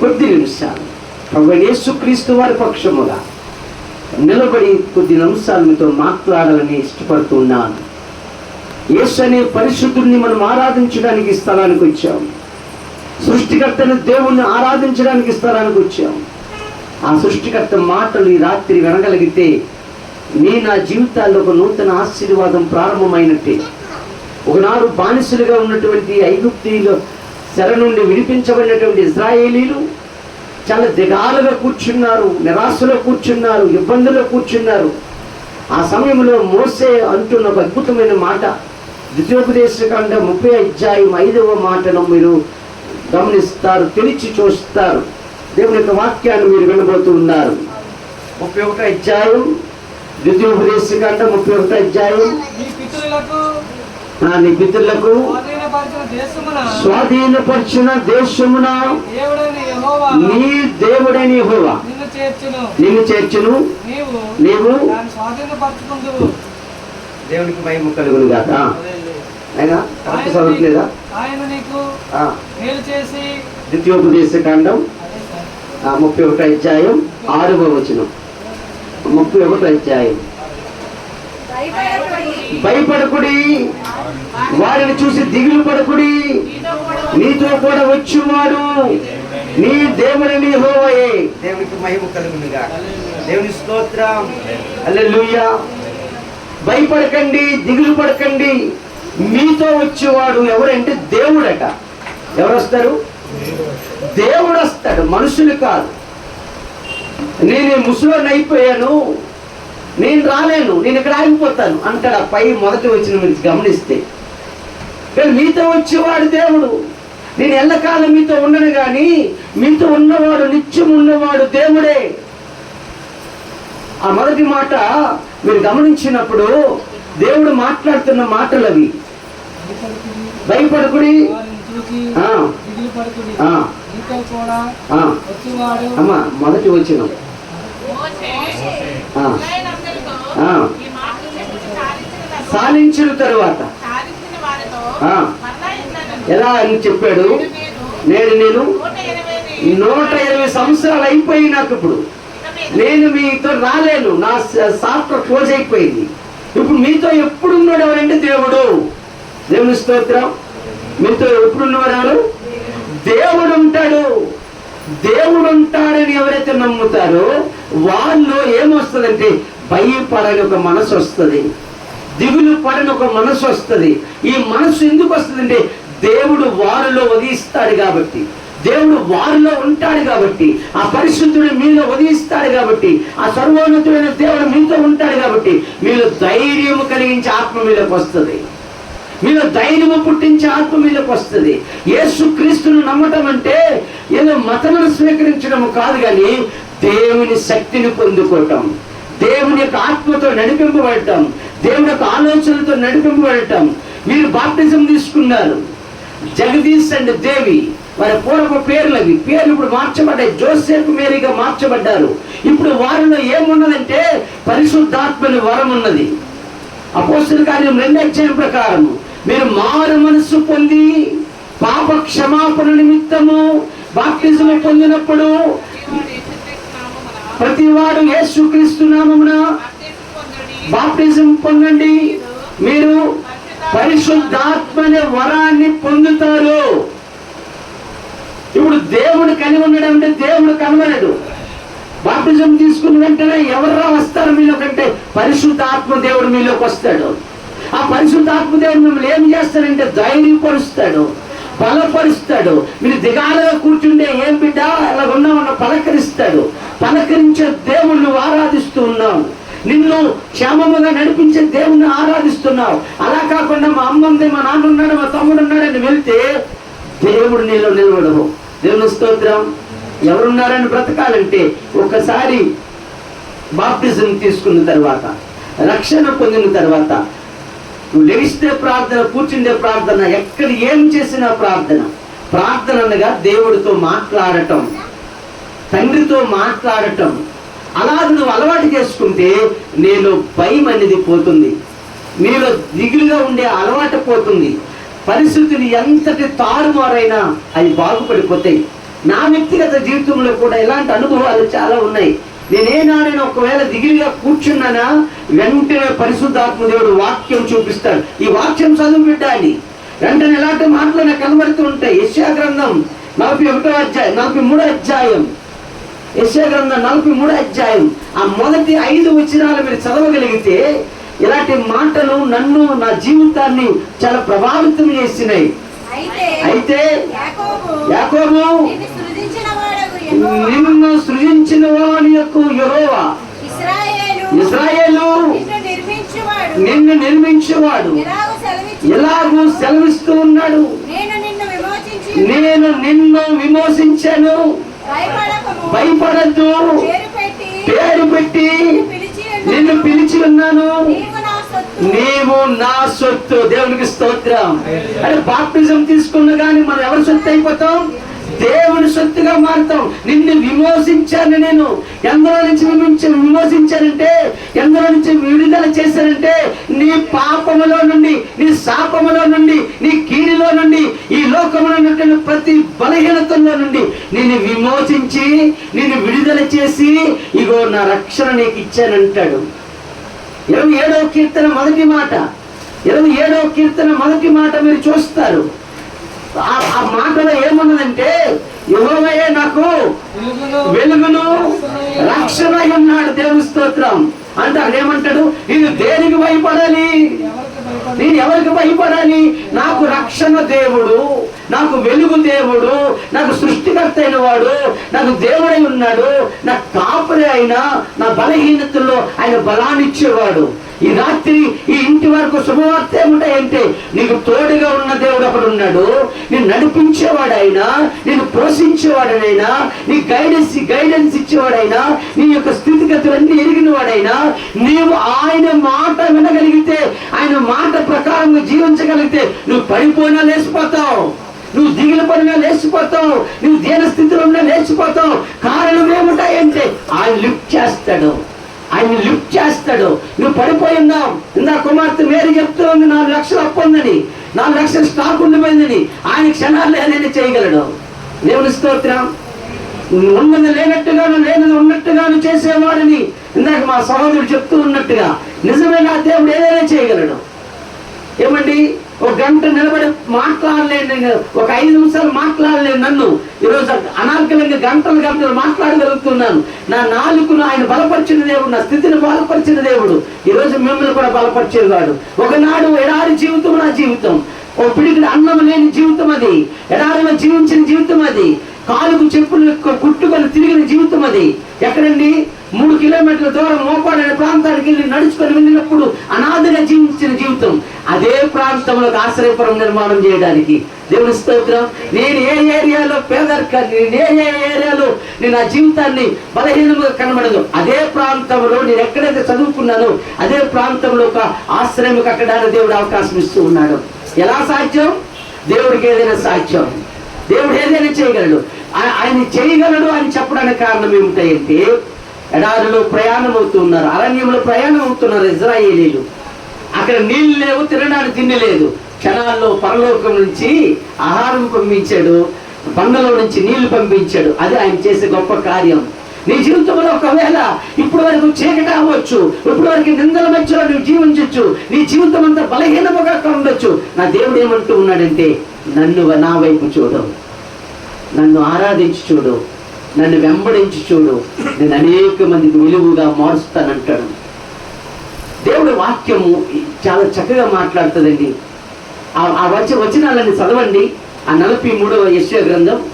కొద్ది నిమిషాలు. ప్రభు యేసుక్రీస్తు వారి పక్షముగా నిలబడి కొద్ది నిమిషాలు మీతో మాట్లాడాలని ఇష్టపడుతున్నాను యేసు అనే పరిశుద్ధుడిని మనం ఆరాధించడానికి స్థలానికి వచ్చాము. సృష్టికర్తను దేవుణ్ణి ఆరాధించడానికి స్థలానికి వచ్చాము. ఆ సృష్టికర్త మాటలు ఈ రాత్రి వినగలిగితే నీ నా జీవితాల్లో ఒక నూతన ఆశీర్వాదం ప్రారంభమైనట్టే. ఒకనాడు బానిసలుగా ఉన్నటువంటి ఐగుప్తిలో చెర నుండి విడిపించబడినటువంటి ఇజ్రాయేలీలు చాలా దిగాలుగా కూర్చున్నారు నిరాశలో కూర్చున్నారు ఇబ్బందుల్లో కూర్చున్నారు. ఆ సమయంలో మోసే అంటున్న ఒక అద్భుతమైన మాట ద్వితీయోపదేశకాండ ముప్పై అధ్యాయం ఐదవ మాటను మీరు గమనిస్తారు తెలిసి చూస్తారు. దేవుని యొక్క వాక్యాన్ని మీరు వినబోతూ ఉన్నారు. ముప్పై ఒకటి అధ్యాయం ద్వితీయోపదేశకాండ ముప్పై ఒకటి అధ్యాయం. నీ పితృలకు స్వాధీనపరిచిన దేశమున నీ దేవుడైన దేవుడని నిన్ను చేర్చును. నిన్ను చేర్చును నీవు దేవునికి మహిమ కలుగును గాక. ఆయన కరెక్ట్ చదవట్లేదా? ఆయన నీకు మేలు చేసి ద్వితీయోపదేశ కాండం ఆ, ముప్పై ఒకటి అధ్యాయం ఆరవ వచనం. ముప్పై ఒకటి అధ్యాయం. భయపడకుడి. వారిని చూసి దిగులు పడకుడి. నీతో కూడా వచ్చువాడు. నీ దేవుడిని హోవయే దేవునికి మహిమ కలుగునుగా. దేవుని స్తోత్రం. హల్లెలూయా. భయపడకండి దిగులు పడకండి. మీతో వచ్చేవాడు ఎవరంటే దేవుడట. ఎవరు వస్తారు దేవుడు వస్తాడు మనుషులు కాదు. నేను ముసలోని అయిపోయాను. నేను రాలేను నేను ఇక్కడ ఆగిపోతాను అంటాడు ఆ పై మొదటి వచ్చిన మీరు గమనిస్తే. కానీ మీతో వచ్చేవాడు దేవుడు. నేను ఎల్లకాలం మీతో ఉండను కానీ మీతో ఉన్నవాడు నిత్యం ఉన్నవాడు దేవుడే. ఆ మొదటి మాట మీరు గమనించినప్పుడు దేవుడు మాట్లాడుతున్న మాటలు అవి. భయపడకుడి. అమ్మ మొదటి వచ్చిన సాధించిన తర్వాత. తరువాత ఎలా అని చెప్పాడు? నేను నేను నూట ఇరవై సంవత్సరాలు అయిపోయి నాకు ఇప్పుడు. నేను మీతో రాలేను. నా సాఫ్ట్వేర్ క్లోజ్ అయిపోయింది. ఇప్పుడు మీతో ఎప్పుడు ఉన్నాడెవరంటే దేవుడు? దేవుని స్తోత్రం. మీతో ఎప్పుడు ఉన్నవారు దేవుడు ఉంటాడు. దేవుడు ఉంటాడని ఎవరైతే నమ్ముతారో వాళ్ళు ఏమొస్తుందంటే భయపడని ఒక మనసు వస్తుంది. దిగులు పడని ఒక మనసు వస్తుంది. ఈ మనసు ఎందుకు వస్తుందంటే దేవుడు వారిలో ఉదయిస్తాడు కాబట్టి. దేవుడు వారిలో ఉంటాడు కాబట్టి. ఆ పరిశుద్ధుడు మీలో ఉదయిస్తాడు కాబట్టి. ఆ సర్వోన్నతుడైన దేవుడు మీతో ఉంటాడు కాబట్టి. మీలో ధైర్యం కలిగించే ఆత్మ మీలోకి వస్తుంది. మీలో ధైర్యము పుట్టించే ఆత్మ మీలోకి వస్తుంది. యేసు క్రీస్తును నమ్మటం అంటే ఏదో మతమును స్వీకరించడం కాదు కానీ దేవుని శక్తిని పొందుకోవటం. దేవుని యొక్క ఆత్మతో నడిపింపబడటం దేవుని యొక్క ఆలోచనలతో నడిపింపబడటం మీరు బాప్టిజం తీసుకున్నారు. జగదీష్ అండ్ దేవి వారి పూర్వపు పేర్లు అవి. పేర్లు ఇప్పుడు మార్చబడ్డాయి. జోసెఫ్ మేరీగా మార్చబడ్డారు. ఇప్పుడు వారిలో ఏమున్నదంటే పరిశుద్ధాత్మని వరం ఉన్నది అపోస్తుల కార్యం రెండు అధ్యాయం ప్రకారం మీరు మారు మనస్సు పొంది పాప క్షమాపణ నిమిత్తము బాప్టిజం పొందినప్పుడు వాడు యేసుక్రీస్తు నామమున యేసుక్రీస్తు నామమున బాప్టిజం పొందండి. మీరు పరిశుద్ధాత్మనే వరాన్ని పొందుతారు. ఇప్పుడు దేవుడు కలిగి అంటే దేవుడు కనబడడు. బాప్టిజం తీసుకున్న వెంటనే ఎవర్రా వస్తారు మీలో కంటే పరిశుద్ధాత్మ దేవుడు మీలోకి వస్తాడు. ఆ పరిశుద్ధాత్మ దేవుడు మిమ్మల్ని ఏం చేస్తాడంటే ధైర్యపరుస్తాడు. బలపరుస్తాడు. మీరు దిగాలుగా కూర్చుంటే ఏం బిడ్డ? అలా ఉన్నామన్న పలకరిస్తాడు. పలకరించే దేవుణ్ణి ఆరాధిస్తూ ఉన్నావు. నిన్ను క్షేమముగా నడిపించే దేవుణ్ణి ఆరాధిస్తున్నావు. అలా కాకుండా మా అమ్మ ఉంది మా నాన్న ఉన్నాడు మా తమ్ముడు ఉన్నాడని వెళ్తే దేవుడు నీలో నిలబడవు దేవుని స్తోత్రం. ఎవరున్నారని బ్రతకాలంటే ఒకసారి బాప్టిజం తీసుకున్న తర్వాత రక్షణ పొందిన తర్వాత నువ్వు లెగిస్తే ప్రార్థన కూర్చుండే ప్రార్థన ఎక్కడ ఏం చేసినా ప్రార్థన. ప్రార్థన అనగా దేవుడితో మాట్లాడటం తండ్రితో మాట్లాడటం. అలా నువ్వు అలవాటు చేసుకుంటే నేను భయం అనేది పోతుంది. నీలో దిగులుగా ఉండే అలవాటు పోతుంది. పరిస్థితులు ఎంతటి తారుమారైనా అవి బాగుపడిపోతాయి. నా వ్యక్తిగత జీవితంలో కూడా ఇలాంటి అనుభవాలు చాలా ఉన్నాయి. నేనేనాడైనా ఒకవేళ దిగిరిగా కూర్చున్నానా వెంటనే పరిశుద్ధాత్మ దేవుడు వాక్యం చూపిస్తాడు. ఈ వాక్యం చదువు బిడ్డ అని వెంటనే ఇలాంటి మాటలు నాకు కనబడుతూ ఉంటాయి. యశ్యా గ్రంథం నలభై ఒకటో అధ్యాయం నలభై మూడో అధ్యాయం. యశ్యా గ్రంథం నలభై మూడో అధ్యాయం. ఆ మొదటి ఐదు వచనాలు మీరు చదవగలిగితే ఇలాంటి మాటలు నన్ను నా జీవితాన్ని చాలా ప్రభావితం చేసినాయి. అయితే యాకోబు నిన్ను సృజించిన వాని యొక్క యెహోవా. ఇస్రాయేలు నిన్ను నిర్మించువాడు. ఎలాగూ సెలవిస్తూ ఉన్నాడు. నేను నిన్ను విమోచించి నేను నిన్ను విమోచించాను. భయపడద్దు. పేరు పెట్టి నిన్ను పిలిచి నిన్ను ఉన్నాను. నీవు నా సొత్తు. దేవునికి స్తోత్రం. అంటే బాప్టిజం తీసుకున్న కానీ మనం ఎవరి సొత్తు అయిపోతాం? దేవుని సొత్తుగా మారుతాం. నిన్ను విమోచించాను నేను. ఎందరో నుంచి విమోచ విమోచించానంటే ఎందరో నుంచి విడుదల చేశానంటే నీ పాపములో నుండి నీ శాపములో నుండి నీ కీడిలో నుండి ఈ లోకములో ఉన్నటువంటి ప్రతి బలహీనతల్లో నుండి నిన్ను విమోచించి నిన్ను విడుదల చేసి ఇగో నా రక్షణ నీకు ఇచ్చానంటాడు. ఇరవై ఏడవ కీర్తన మొదటి మాట. ఇరవై ఏడవ కీర్తన మొదటి మాట మీరు చూస్తారు. ఆ ఆ మాటలో ఏమన్నదంటే యెహోవాయే నాకు వెలుగును రక్షణ ఉన్నాడు దేవుని స్తోత్రం. అంటే అక్కడ ఏమంటాడు? నేను దేనికి భయపడాలి? నేను ఎవరికి భయపడాలి నాకు రక్షణ దేవుడు నాకు వెలుగు దేవుడు నాకు సృష్టికర్త అయిన వాడు నాకు దేవుడై ఉన్నాడు నా కాపురే అయిన నా బలహీనతల్లో ఆయన బలాన్ని ఇచ్చేవాడు ఈ రాత్రి ఈ ఇంటి వరకు శుభవార్త ఏమిటాయంటే నీకు తోడుగా ఉన్న దేవుడు ఒకడు ఉన్నాడు నేను నడిపించేవాడైనా నేను పోషించేవాడనైనా నీ గైడెన్స్ గైడెన్స్ ఇచ్చేవాడైనా నీ యొక్క స్థితిగతులన్నీ ఎరిగిన వాడైనా నీవు ఆయన మాట వినగలిగితే ఆయన మాట ప్రకారం జీవించగలిగితే నువ్వు పడిపోయినా లేచిపోతావు. నువ్వు దిగిన పడినా లేచిపోతావు. నువ్వు దీన స్థితిలో ఉన్నా లేచిపోతావు. కారణం ఏముంటాయంటే ఆయన లిఫ్ట్ చేస్తాడు. ఆయన లిఫ్ట్ చేస్తాడు. నువ్వు పడిపోయి ఉన్నావు ఇందా కుమార్తె వేరు చెప్తూ ఉంది నాలుగు లక్షలు అప్పు ఉందని నాలుగు లక్షలు స్టాక్ ఉండిపోయిందని ఆయన క్షణాలు ఏదైనా చేయగలడు. దేవుని స్తోత్రం. ఉన్నది లేనట్టుగాను లేనిది ఉన్నట్టుగాను చేసేవాడిని ఇందాక మా సహోదరుడు చెప్తూ ఉన్నట్టుగా నిజమైన దేవుడు ఏదైనా చేయగలడు. ఏమండి? ఒక గంట నిలబడి మాట్లాడలేను నేను ఒక ఐదు నిమిషాలు మాట్లాడలేను నన్ను. ఈరోజు అనార్కలంగా గంటలు గంటలు మాట్లాడగలుగుతున్నాను. నా నాలుగును ఆయన బలపరిచిన దేవుడు నా స్థితిని బలపరిచిన దేవుడు. ఈరోజు మిమ్మల్ని కూడా బలపరిచేవాడు ఒకనాడు ఎడారి జీవితం నా జీవితం. ఒక పిడికి అన్నం లేని జీవితం అది. ఎడారిలో జీవించిన జీవితం అది. కాలుకు చెప్పులు కుట్టుకొని తిరిగిన జీవితం అది. ఎక్కడండి? మూడు కిలోమీటర్ల దూరం మోపాడు అనే ప్రాంతానికి వెళ్ళి నడుచుకొని వెళ్ళినప్పుడు అనాథగా జీవించిన జీవితం అదే ప్రాంతంలో ఆశ్రయపురం నిర్మాణం చేయడానికి. దేవుని స్తోత్రం. నేను ఏ ఏరియాలో పేదరికాన్ని నేను ఏ ఏరియాలో నేను ఆ జీవితాన్ని బలహీనంగా కనబడదు అదే ప్రాంతంలో నేను ఎక్కడైతే చదువుకున్నానో అదే ప్రాంతంలో ఒక ఆశ్రయం కట్టడానికి దేవుడు అవకాశం ఇస్తూ ఉన్నాడు. ఎలా సాధ్యం? దేవుడికి ఏదైనా సాధ్యం. దేవుడు ఏదైనా చేయగలడు. ఆయన చేయగలడు అని చెప్పడానికి కారణం ఏమిటంటే ఎడారిలో ప్రయాణం అవుతున్నారు అరణ్యంలో ప్రయాణం అవుతున్నారు ఇజ్రాయేలీలు. అక్కడ నీళ్ళు లేవు తినడానికి తిండి లేదు. క్షణాల్లో పరలోకం నుంచి ఆహారం పంపించాడు బండలో నుంచి నీళ్ళు పంపించాడు. అది ఆయన చేసే గొప్ప కార్యం. నీ జీవితంలో ఒకవేళ ఇప్పుడు వరకు చీకటి అవ్వచ్చు ఇప్పుడు వరకు నిందల మధ్యలో నువ్వు జీవించవచ్చు నీ జీవితం అంతా బలహీనముగా ఉండొచ్చు. నా దేవుడు ఏమంటూ ఉన్నాడంటే నన్ను నా వైపు చూడవు నన్ను ఆరాధించి చూడు. నన్ను వెంబడించి చూడు. నేను అనేక మందికి విలువగా మారుస్తానంటాడు. దేవుడి వాక్యము చాలా చక్కగా మాట్లాడుతుందండి. ఆ- వచ్చే వచ్చ వచనాలన్నీ చదవండి. ఆ నలభై మూడవ యశ్వ గ్రంథం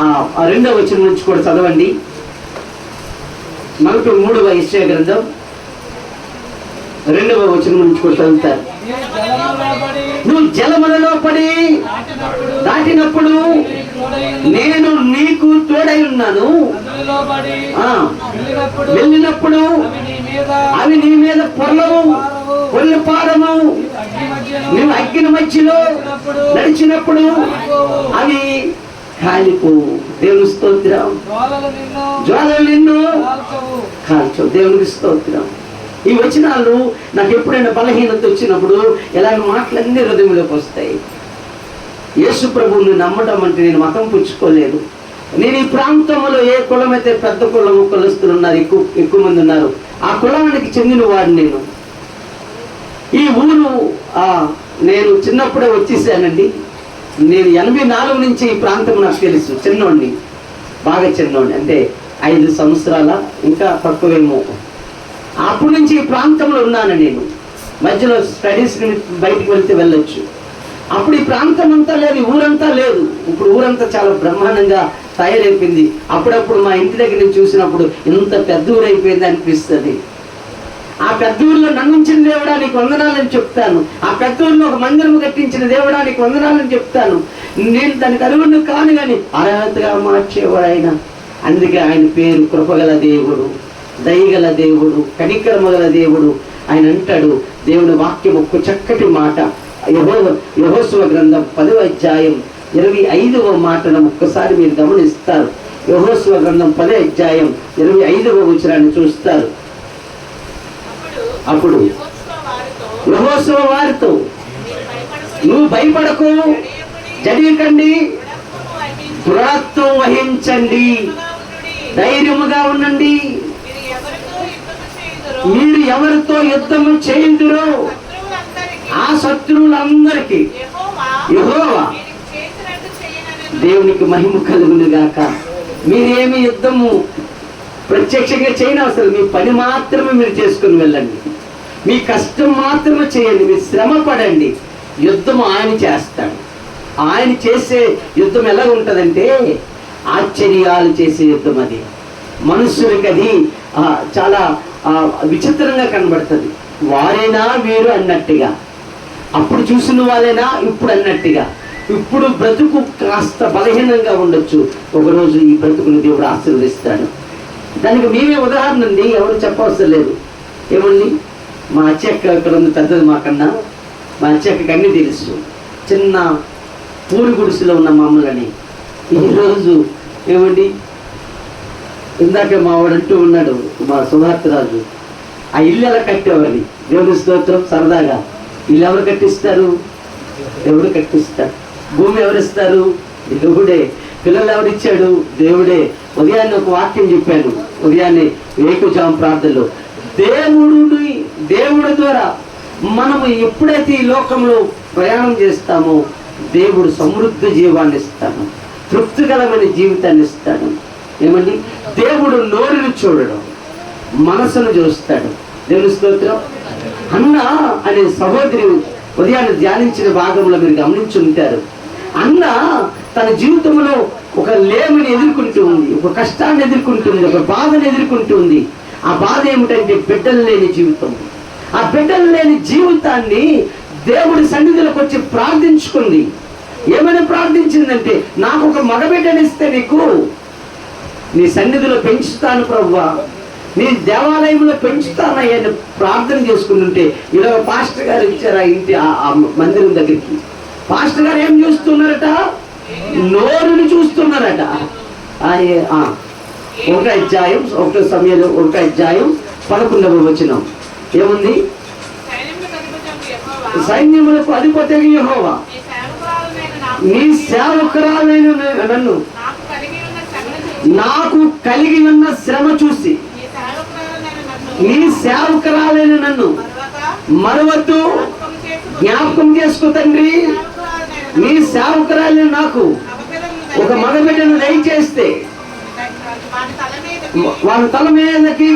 ఆ ఆ రెండవ వచనం నుంచి కూడా చదవండి. నలభై మూడవ యశ్వ గ్రంథం రెండవ వచనం నుంచి కూడా చదువుతారు. నువ్వు జలములలో పడి దాటినప్పుడు నేను నీకు తోడై ఉన్నాను. వెళ్ళినప్పుడు అవి నీ మీద పొర్లవు పొల్లు పారము నువ్వు అగ్గిన మధ్యలో నడిచినప్పుడు అవి కాలిపోవు. దేవుని స్తోత్రం. జ్వాలలు నిన్ను కాల్చవు. దేవునికి స్తోత్రం. ఈ వచనాలు నాకు ఎప్పుడైనా బలహీనత వచ్చినప్పుడు ఇలాంటి మాటలన్నీ హృదయంలోకి వస్తాయి. యేసు ప్రభువుని నమ్మటం అంటే నేను మతం పుచ్చుకోలేదు. నేను ఈ ప్రాంతంలో ఏ కులం అయితే పెద్ద కులము కులస్తులు ఉన్నారు ఎక్కువ ఎక్కువ మంది ఉన్నారు ఆ కులానికి చెందిన వాడిని నేను. ఈ ఊరు నేను చిన్నప్పుడే వచ్చేసానండి. నేను ఎనభై నాలుగు నుంచి ఈ ప్రాంతం నాకు తెలుసు చిన్నోడిని బాగా చిన్నోడిని అంటే ఐదు సంవత్సరాల ఇంకా తక్కువేమో. అప్పటి నుంచి ఈ ప్రాంతంలో ఉన్నాను నేను. మధ్యలో స్టడీస్ బయటికి వెళ్తే వెళ్ళొచ్చు. అప్పుడు ఈ ప్రాంతం అంతా లేదు ఊరంతా లేదు. ఇప్పుడు ఊరంతా చాలా బ్రహ్మాండంగా తయారైపోయింది. అప్పుడప్పుడు మా ఇంటి దగ్గర నుంచి చూసినప్పుడు ఇంత పెద్ద ఊరు అయిపోయింది అనిపిస్తుంది. ఆ పెద్ద ఊరిలో నమ్మించిన దేవుడా నీకు వందనాలని చెప్తాను. ఆ పెద్ద ఊరిలో ఒక మందిరం కట్టించిన దేవుడా నీకు వందనాలని చెప్తాను. నేను దానికి అరువును కాను కానీ అర్హతగా మార్చేవాడు ఆయన అందుకే ఆయన పేరు కృపగల దేవుడు. దయగల దేవుడు కనికర్మగల దేవుడు. ఆయన అంటాడు దేవుని వాక్యం ఒక్క చక్కటి మాట. యహో యహోస్వ గ్రంథం పదవ అధ్యాయం ఇరవై ఐదవ మాటను ఒక్కసారి మీరు గమనిస్తారు. యహోస్వ గ్రంథం పదే అధ్యాయం ఇరవై ఐదవ వచనాన్ని చూస్తారు. అప్పుడు యహోస్వ వారితో నువ్వు భయపడకు జడియకండి దురాత్వం వహించండి ధైర్యముగా ఉండండి మీరు ఎవరితో యుద్ధము చేయుదురో ఆ శత్రువులందరికీ యెహోవా దేవునికి మహిమ కలుగును గాక. మీరేమి యుద్ధము ప్రత్యక్షంగా చేయని అవసరం మీ పని మాత్రమే మీరు చేసుకుని వెళ్ళండి. మీ కష్టం మాత్రమే చేయండి మీరు శ్రమ పడండి. యుద్ధం ఆయన చేస్తాడు. ఆయన చేసే యుద్ధం ఎలా ఉంటుందంటే ఆశ్చర్యాలు చేసే యుద్ధం అది. మనుషులకి అది చాలా విచిత్రంగా కనబడుతుంది. వారైనా వీరు అన్నట్టుగా. అప్పుడు చూసిన వాళ్ళైనా? ఇప్పుడు అన్నట్టుగా. ఇప్పుడు బ్రతుకు కాస్త బలహీనంగా ఉండొచ్చు. ఒకరోజు ఈ బ్రతుకుని దేవుడు ఆశీర్వదిస్తాడు. దానికి మేమే ఉదాహరణ అండి. ఎవరు చెప్పవసరం లేదు. ఏమండి? మా అచ్చక్క ఇక్కడ ఉంది పెద్దది మాకన్నా. మా అచ్చక్కకి అన్ని తెలుసు. చిన్న పూరి గుడిసెలో ఉన్న మమ్మల్ని ఈరోజు ఏమండి? ఇందాక మా వాడు అంటూ ఉన్నాడు మా సుధార్థరాజు ఆ ఇల్లు ఎలా కట్టేవారిని? దేవుని స్తోత్రం సరదాగా. ఇల్లు ఎవరు కట్టిస్తారు? దేవుడు కట్టిస్తాడు. భూమి ఎవరిస్తారు? దేవుడే. పిల్లలు ఎవరిచ్చాడు? దేవుడే. ఉదయాన్నే ఒక వాక్యం చెప్పాను ఉదయాన్నే ఏకుజాం ప్రార్థనలో. దేవుడు దేవుడి ద్వారా మనము ఎప్పుడైతే ఈ లోకంలో ప్రయాణం చేస్తామో దేవుడు సమృద్ధి జీవాన్ని ఇస్తాడు. తృప్తికరమైన జీవితాన్ని ఇస్తాడు. ఏమండి? దేవుడు నోరుని చూడడం మనసును చూస్తాడు. దేవుని స్తోత్రం. అన్న అనే సహోదరి ఉదయాన్ని ధ్యానించిన భాగంలో మీరు గమనించి ఉంటారు. అన్న తన జీవితంలో ఒక లేమిని ఎదుర్కొంటూ ఉంది ఒక కష్టాన్ని ఎదుర్కొంటుంది ఒక బాధను ఎదుర్కొంటుంది ఆ బాధ ఏమిటంటే బిడ్డలు లేని జీవితం. ఆ బిడ్డలు లేని జీవితాన్ని దేవుడి సన్నిధిలోకి వచ్చి ప్రార్థించుకుంది. ఏమైనా ప్రార్థించిందంటే నాకు ఒక మగబిడ్డనిస్తే నీకు నీ సన్నిధిలో పెంచుతాను ప్రవ్వా. నీ దేవాలయంలో పెంచుతానయ్యా అని ప్రార్థన చేసుకుంటుంటే ఇలా పాస్టర్ గారు ఇచ్చారు ఆ ఇంటి ఆ- మందిరం దగ్గరికి. పాస్టర్ గారు ఏం చూస్తున్నారట? నోరుని చూస్తున్నారట. ఒకటో అధ్యాయం ఒకటో సమయంలో ఒకటో అధ్యాయం పదకొండవ వచనం. ఏముంది? సైన్యములకు అధిపతి యెహోవా. నీ సేవకురాలైన నన్ను నాకు కలిగి ఉన్న శ్రమ చూసి. నీ సేవకురాలైన నన్ను మరవద్దు. జ్ఞాపకం చేసుకో తండ్రి. నీ సేవకురాలైన నాకు ఒక మగబిడ్డను దయచేస్తే. వారి తల మీదకి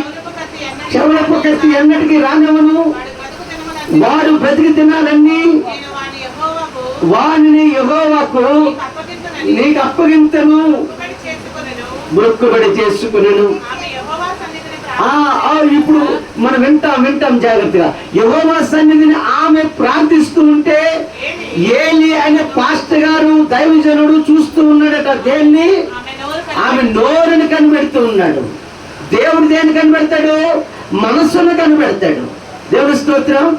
చెవులపు కత్తి ఎన్నటికి రానివ్వను. వారు బ్రతికి తినాలని. వారిని యహోవాకు నీకు అప్పగింతను మొక్కుబడి చేసుకునేను. ఆ, ఆ, ఇప్పుడు మనం వింటాం వింటాం జాగ్రత్తగా. యహోవా సన్నిధిని ఆమె ప్రార్థిస్తూ ఉంటే ఏలి అనే పాస్ట్ గారు దైవజనుడు చూస్తూ ఉన్నాడట దేన్ని? ఆమె నోరుని కనిపెడుతూ ఉన్నాడు. దేవుడు దేన్ని కనిపెడతాడు? మనస్సును కనిపెడతాడు. దేవుడి స్తోత్రం.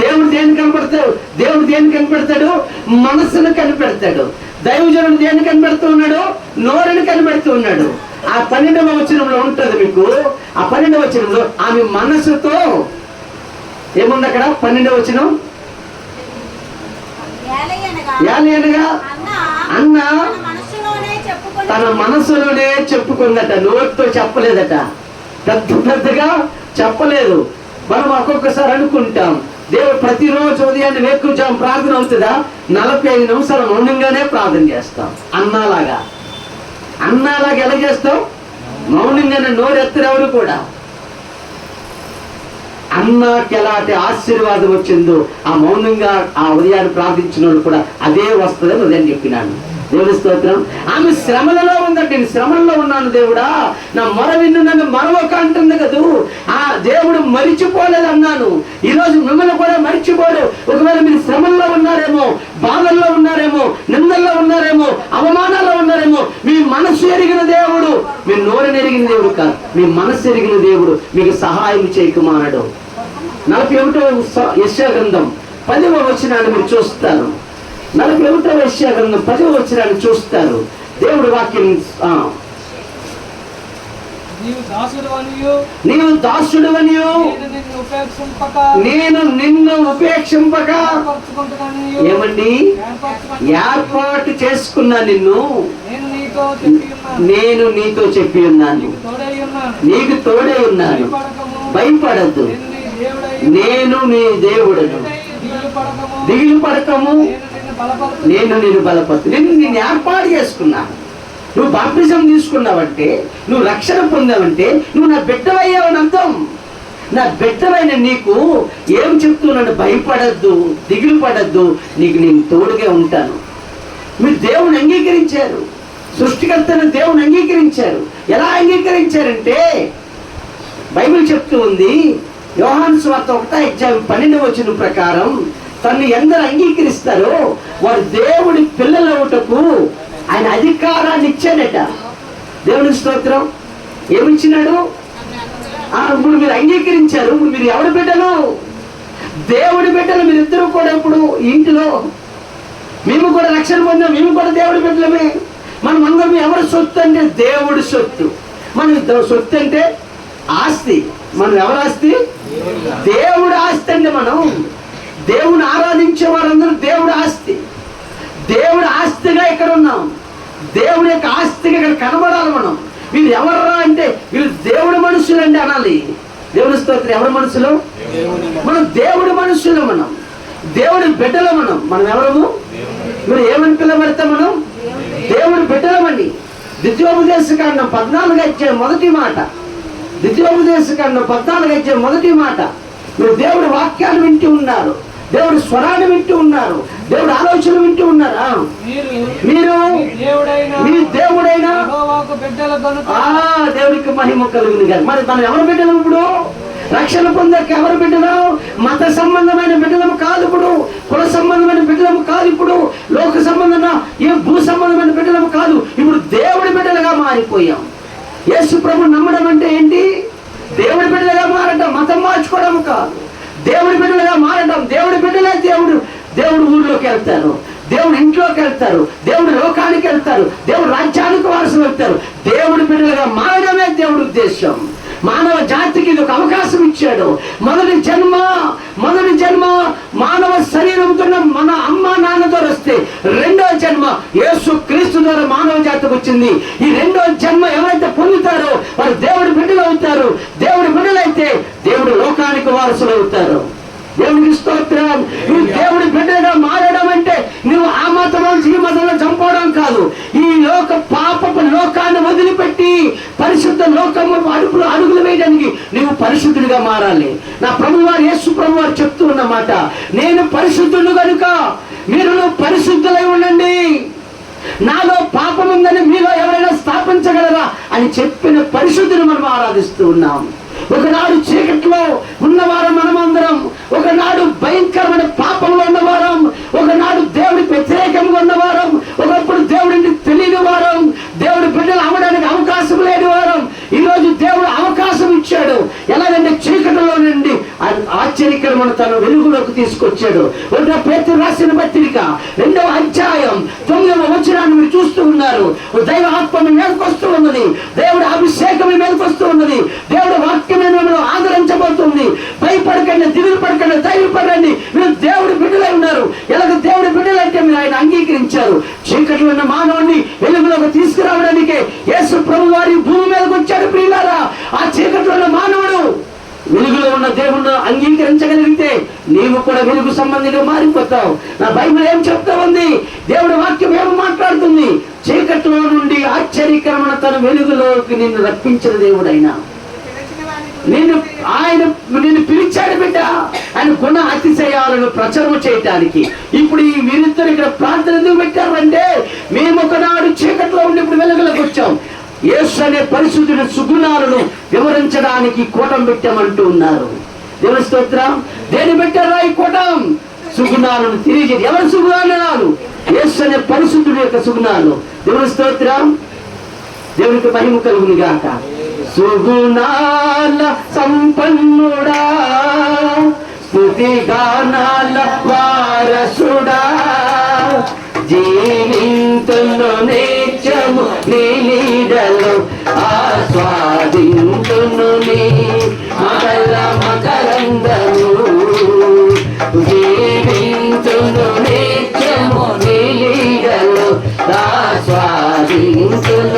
దేవుడు దేన్ని కనపడతాడు? దేవుడు దేన్ని కనిపెడతాడు? మనస్సును కనిపెడతాడు. దైవజనుడు దేన్ని కనిపెడుతూ ఉన్నాడు? నోరుని కనిపెడుతూ ఉన్నాడు. ఆ పన్నెండవ వచనంలో ఉంటుంది మీకు? ఆ పన్నెండవ వచనంలో ఆమె మనస్సుతో ఏముంది అక్కడ? పన్నెండవ వచనం? ఏలయనగా యాలి అనగా అన్న తన మనసులోనే చెప్పుకుందట. నోటితో చెప్పలేదట. పెద్ద పెద్దగా చెప్పలేదు. మనం ఒక్కొక్కసారి అనుకుంటాం. దేవుడు ప్రతిరోజు ఉదయాన్నే వేకుంచాం ప్రార్థన అవుతుందా? నలభై ఐదు నిమిషాలు మౌనంగానే ప్రార్థన చేస్తాం. అన్నాలాగా. అన్నాలాగా ఎలా చేస్తాం? మౌనంగానే నోరెత్తరెవరు కూడా? అన్నాకి ఎలాంటి ఆశీర్వాదం వచ్చిందో ఆ మౌనంగా ఆ ఉదయాన్ని ప్రార్థించిన వాళ్ళు కూడా అదే వస్తుందని ఉదయం చెప్పినాను. దేవుని స్తోత్రం. ఆమె శ్రమలలో ఉందండి. నేను శ్రమల్లో ఉన్నాను దేవుడా. నా మొర విన్ను నన్ను మరొక అంటుంది కదూ ఆ దేవుడు మరిచిపోలేదు అన్నాను ఈ రోజు మిమ్మల్ని కూడా మరిచిపోడు. ఒకవేళ మీరు శ్రమల్లో ఉన్నారేమో బాధల్లో ఉన్నారేమో నిందల్లో ఉన్నారేమో అవమానాల్లో ఉన్నారేమో మీ మనసు ఎరిగిన దేవుడు మీ నోరు ఎరిగిన దేవుడు కాదు. మీ మనసు ఎరిగిన దేవుడు మీకు సహాయం చేయకమానడు నలభై ఒకటో యశ గ్రంథం. పదివ వచనాన్ని మీరు చూస్తాను. నలభై ఒకటో యశ్యా గ్రంథం పదివ వచనాన్ని చూస్తారు. దేవుడి వాక్యం నీవు దాసుడువనియు. నేను నిన్ను ఉపేక్షింపక. ఏమండి? ఏర్పాటు చేసుకున్నా నిన్ను. నేను నీతో చెప్పి ఉన్నాను. నీకు తోడై ఉన్నాను. భయపడద్దు. నేను నీ దేవుడను. దిగులు పడకము. నేను బలపరుచు నేను నేను నేను నేను ఏర్పాటు చేసుకున్నాను నువ్వు బాప్టిజం తీసుకున్నావంటే నువ్వు రక్షణ పొందావంటే నువ్వు నా బిడ్డవయ్యావని అర్థం. నా బిడ్డమైన నీకు ఏం చెప్తున్నాను భయపడద్దు దిగులు పడద్దు నీకు నేను తోడుగా ఉంటాను. మీరు దేవుని అంగీకరించారు. సృష్టికర్తను దేవుని అంగీకరించారు. ఎలా అంగీకరించారంటే బైబిల్ చెప్తూ ఉంది యోహాన్ స్వార్థ ఒకటా ఎగ్జామ్ పన్నెండు వచ్చిన ప్రకారం తను ఎందరు అంగీకరిస్తారో వారు దేవుడి పిల్లలవుటకు ఆయన అధికారాన్ని ఇచ్చాడట. దేవుని స్తోత్రం. ఏమిచ్చినాడు? ఇప్పుడు మీరు అంగీకరించారు. ఇప్పుడు మీరు ఎవరి బిడ్డలు? దేవుడి బిడ్డలు మీరిద్దరూ కూడా ఇప్పుడు ఇంటిలో. మేము కూడా రక్షణ పొందాం. మేము కూడా దేవుడి బిడ్డలమే. మనం అందరం ఎవరి సొత్తు అంటే దేవుడి సొత్తు. మన సొత్తు అంటే ఆస్తి. మనం ఎవరి ఆస్తి? దేవుడి ఆస్తి అండి మనం. దేవుని ఆరాధించే వారందరూ దేవుడి ఆస్తి. దేవుడి ఆస్తిగా ఇక్కడ ఉన్నాం. దేవుని యొక్క ఆస్తిగా ఇక్కడ కనబడాలి మనం. వీళ్ళు ఎవర్రా అంటే వీళ్ళు దేవుడి మనుషులు అండి అనాలి. దేవుని స్తోత్రం ఎవరి మనుషులు? మనం దేవుడి మనుషులు మనం. దేవుడి బిడ్డలు మనం. మనం ఎవరము? మీరు ఏమని పిల్లబడితే మనం? దేవుడి బిడ్డలమండి. ద్వితీయోపదేశకాండం పద్నాలుగు వచ్చే మొదటి మాట. ద్వితీయోపదేశకాండం పద్నాలుగు వచ్చే మొదటి మాట. మీరు దేవుడి వాక్యాలు వింటూ ఉన్నారు. దేవుడి స్వరాన్ని వింటూ ఉన్నారు. దేవుడి ఆలోచన వింటూ ఉన్నారా? మీరు మీ దేవుడైన దేవుడికి మహిమ కలుగుని గారు మరి మనం ఎవరు బిడ్డలు ఇప్పుడు? రక్షణ పొందాక ఎవరు బిడ్డలు? మత సంబంధమైన బిడ్డలము కాదు ఇప్పుడు. కుల సంబంధమైన బిడ్డలము కాదు ఇప్పుడు. లోక సంబంధమైన ఏ భూ సంబంధమైన బిడ్డలము కాదు. ఇప్పుడు దేవుడి బిడ్డలుగా మారిపోయాం. యేసు ప్రభు నమ్మడం అంటే ఏంటి? దేవుడి బిడ్డలుగా మారటం మతం మార్చుకోవడం కాదు. దేవుడి బిడ్డలుగా మారడం దేవుడి బిడ్డలే దేవుడు. దేవుడు ఊర్లోకి వెళ్తారు దేవుడు ఇంట్లోకి వెళ్తారు దేవుడు లోకానికి వెళ్తారు దేవుడు రాజ్యానికి వారసులు వెళ్తారు దేవుడి బిడ్డలుగా మారడమే దేవుడి ఉద్దేశం. మానవ జాతికి ఇది ఒక అవకాశం ఇచ్చాడు. మొదటి జన్మ మొదటి జన్మ మానవ శరీరంతో మన అమ్మ నాన్న ద్వారా వస్తే రెండో జన్మ యేసు క్రీస్తు ద్వారా మానవ జాతికి వచ్చింది. ఈ రెండో జన్మ ఎవరు పొందుతారో వారు దేవుడి బిడ్డలు అవుతారు దేవుడి బిడ్డలైతే దేవుడు లోకానికి వారసులు అవుతారు దేవుడికి స్తోత్రం నువ్వు దేవుడి బిడ్డగా మారడం అంటే నువ్వు ఆ మతంలో ఈ మతంలో చంపడం కాదు ఈ లోక పాపపు లోకాన్ని వదిలిపెట్టి పరిశుద్ధ లోకము అడుగులు అడుగులు వేయడానికి నువ్వు పరిశుద్ధుడిగా మారాలి. నా ప్రభువారు యేసు ప్రభు వారు చెప్తూ ఉన్నమాట నేను పరిశుద్ధుడు కనుక మీరు పరిశుద్ధులై ఉండండి. నాలో పాపం ఉందని మీలో ఎవరైనా స్థాపించగలరా అని చెప్పిన పరిశుద్ధిని మనం ఆరాధిస్తూ ఉన్నాం. ఒకనాడు చీకట్లో ఉన్నవారం మనమందరం ఒకనాడు భయంకరమైన పాపంలో ఉన్నవారం ఒకనాడు దేవుడి వ్యతిరేకంగా ఉన్నవారం ఒకప్పుడు దేవుడిని తెలియని వారం దేవుడి బిడ్డలు అవ్వడానికి అవకాశం లేని వారం ఈరోజు దేవుడు అవకాశం ఎలా ఎలాగంటే చీకటిలో నుండి ఆశ్చర్యకరమైన తను వెలుగులోకి తీసుకొచ్చాడు. ఒకటో పేరు రాసిన పత్రిక రెండవ అధ్యాయం తొమ్మిదవ వచనాన్ని మీరు చూస్తూ ఉన్నారు. దైవ ఆత్మ వస్తూ ఉన్నది. దేవుడు అభిషేకమే వస్తూ ఉన్నది. దేవుడు వాక్యమే పై భయపడకండి దిగులు పడకండి ధైర్యపడండి. మీరు దేవుడు బిడ్డలై ఉన్నారు. ఎలాగ దేవుడు బిడ్డలైతే మీరు ఆయన అంగీకరించారు. చీకటి ఉన్న మానవుని వెలుగులోకి తీసుకురావడానికి యేసు ప్రభు వారి భూమి మీదకి వచ్చాడు ప్రియులారా. ఆ చీకటి ఉన్న మానవుడు వెలుగులో ఉన్న దేవుణ్ణి అంగీకరించగలిగితే నీవు కూడా వెలుగు సంబంధిగా మారిపోతావు. నా బైబిల్ ఏం చెప్తా ఉంది? దేవుడి వాక్యం ఏం మాట్లాడుతుంది? చీకట్లో నుండి ఆశ్చర్యకరమైన తన వెలుగులోకి నిన్ను రప్పించిన దేవుడైనా. నేను ఆయన నిన్ను పిలిచాడు బిడ్డ. ఆయన కొన్న అతిశయాలను ప్రచారం చేయటానికి. ఇప్పుడు ఈ మీరిద్దరు ఇక్కడ ప్రార్థన ఎందుకు పెట్టారంటే మేము ఒకనాడు చీకట్లో ఉండి ఇప్పుడు వెలుగులకు వచ్చాం. యేసు అనే పరిశుద్ధుడి సుగుణాలను వివరించడానికి కూటం పెట్టామంటూ ఉన్నారు. దేవుని స్తోత్రం. దేని పెట్టారా ఈ కూటం? సుగుణాలను తిరిగి ఎవరి సుగుణాలు యేసు అనే పరిశుద్ధుడి యొక్క సుగుణాలు. దేవుని స్తోత్రం. దేవునికి మహిమ కలుగుని గాక. సుగుణాల సంపన్నుడా స్థుతి గానాల వారసుడా జీవితంలోనే నీ నీడలో ఆస్వాదింతును నీ మకల మకరందము. జీవించును నేర్చము నీ నీడలో ఆస్వాదింతును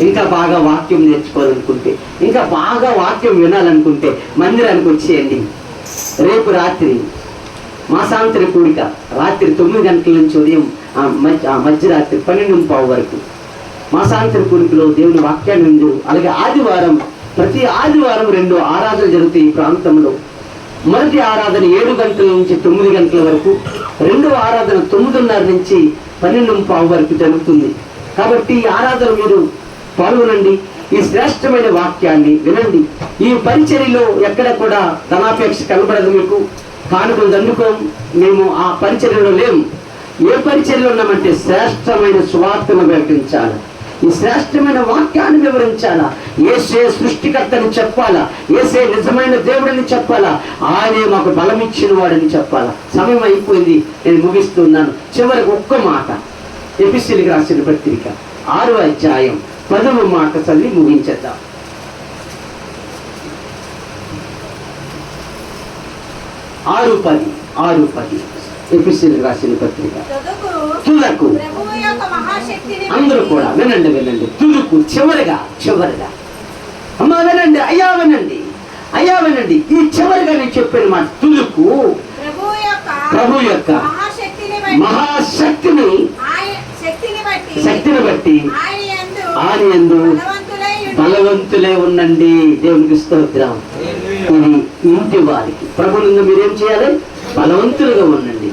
ఇంకా బాగా వాక్యం నేర్చుకోవాలనుకుంటే ఇంకా బాగా వాక్యం వినాలనుకుంటే మందిరానికి వచ్చేయండి. రేపు రాత్రి మాసాంతర కూడిక రాత్రి తొమ్మిది గంటల నుంచి ఉదయం ఆ మధ్య మధ్యరాత్రి పన్నెండు పావు వరకు. మాసాంతర కూడికలో దేవుని వాక్యాన్ని అలాగే ఆదివారం ప్రతి ఆదివారం రెండు ఆరాధనలు జరుగుతాయి ఈ ప్రాంతంలో. మొదటి ఆరాధన ఏడు గంటల నుంచి తొమ్మిది గంటల వరకు రెండవ ఆరాధన తొమ్మిదిన్నర నుంచి పన్నెండు పావు వరకు జరుగుతుంది. కాబట్టి ఈ ఆరాధన మీరు పాల్గొనండి ఈ శ్రేష్టమైన వాక్యాన్ని వినండి. ఈ పరిచర్యలో ఎక్కడ కూడా ధనాపేక్ష కనబడదు మీకు. కానుకలు దండుకోం. మేము ఆ పరిచర్యలో లేము ఏ పరిచర్యలో ఉన్నామంటే శ్రేష్టమైన సువార్తను ప్రకటించాలి ఈ శ్రేష్టమైన వాక్యాన్ని వివరించాలా? ఏసే సృష్టికర్తని చెప్పాలా? ఏసే నిజమైన దేవుడని చెప్పాలా? ఆయనే మాకు బలం ఇచ్చిన వాడని చెప్పాలా? సమయం అయిపోయింది. నేను ముగిస్తున్నాను. చివరికి ఒక్క మాట. ఎపిసిలికి రాసిన పత్రిక. ఆరు అధ్యాయం. పదవ మాట చదివి ముగించేద్దాం. ఆరు పది ఆరు పది. ఎపిసిల్కి రాసిన పత్రిక. తులకు అందరూ కూడా వినండి వినండి. తుదుకు చివరిగా చివరిగా. అమ్మ వినండి అయ్యా వినండి. అయ్యా వినండి. ఈ చివరిగా నేను చెప్పిన మాట తుదుకు. ప్రభు యొక్క మహాశక్తిని శక్తిని బట్టి ఆది ఎందు బలవంతులే ఉండండి దేవునికి స్తోత్రం. ఇది ఇంటి వారికి. ప్రభునందు మీరేం చేయాలి? బలవంతులుగా ఉండండి.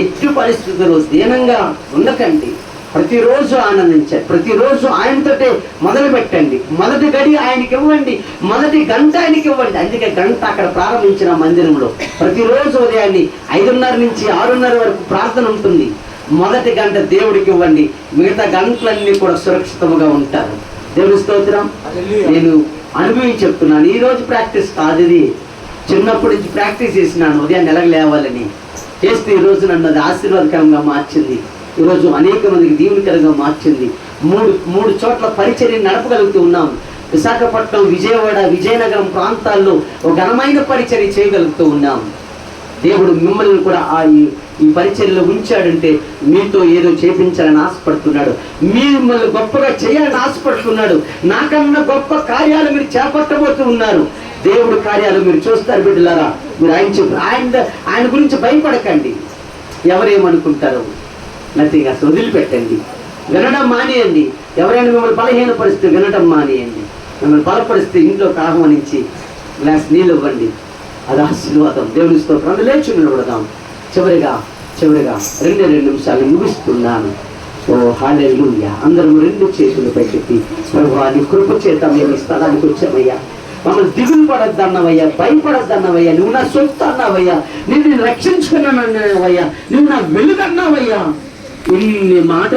ఎట్టి పరిస్థితుల్లో దీనంగా ఉండకండి. ప్రతిరోజు ఆనందించండి. ప్రతిరోజు ఆయనతోటే మొదలు పెట్టండి. మొదటి గడి ఆయనకి ఇవ్వండి. మొదటి గంట ఆయనకి ఇవ్వండి. అందుకే గంట అక్కడ ప్రారంభించిన మందిరంలో ప్రతిరోజు ఉదయాన్ని ఐదున్నర నుంచి ఆరున్నర వరకు ప్రార్థన ఉంటుంది. మొదటి గంట దేవుడికి ఇవ్వండి. మిగతా గంటలన్నీ కూడా సురక్షితముగా ఉంటారు. దేవుని స్తోత్రం. నేను అనుభవించి చెప్తున్నాను. ఈ రోజు ప్రాక్టీస్ కాదు ఇది. చిన్నప్పటి నుంచి ప్రాక్టీస్ చేసినాను. ఉదయం నెలకు లేవాలని. చేస్తే ఈ రోజు నన్ను అది ఆశీర్వాదకరంగా మార్చింది. ఈరోజు అనేక మందికి దీవెనకరంగా మార్చింది. మూడు మూడు చోట్ల పరిచర్య నడపగలుగుతూ ఉన్నాం. విశాఖపట్నం విజయవాడ విజయనగరం ప్రాంతాల్లో ఒక ఘనమైన పరిచర్య చేయగలుగుతూ ఉన్నాం. దేవుడు మిమ్మల్ని కూడా ఆ ఈ- పరిచర్లో ఉంచాడంటే మీతో ఏదో చేపించాలని ఆశపడుతున్నాడు. మిమ్మల్ని గొప్పగా చేయాలని ఆశపడుతున్నాడు. నాకన్నా గొప్ప కార్యాలు మీరు చేపట్టబోతూ ఉన్నారు. దేవుడి కార్యాలు మీరు చూస్తారు బిడ్డలారా. మీరు ఆయన చెప్పు ఆయన ఆయన గురించి భయపడకండి. ఎవరేమనుకుంటారు నథింగ్ అసలు వదిలిపెట్టండి. వినడం మానేయండి. ఎవరైనా మిమ్మల్ని బలహీనపరిస్తే వినడం మానేయండి. మిమ్మల్ని బలపరిస్తే ఇంట్లోకి ఆహ్వానించి గ్లాస్ నీళ్ళు ఇవ్వండి. అది ఆశీర్వాదం. దేవుని స్తోత్రం. లేచి నిలబడదాం. చివరిగా చివరిగా రెండు రెండు నిమిషాలు ముగిస్తున్నాను. ఓ హాలెల్లుయా. అందరం రెండు చేతులు పెట్టి ప్రభు నీ కృప చేత మేము ఈ స్థలానికి వచ్చామయ్యా. మమ్మల్ని దిగులు పడద్దన్నవయ్యా భయపడద్దన్నవయ్యా నువ్వు నా సొత్తు అన్నావయ్యా నిన్ను రక్షించుకున్నానన్నావయ్యా నువ్వు నా వెలుగన్నావయ్యా. ఇన్ని మాట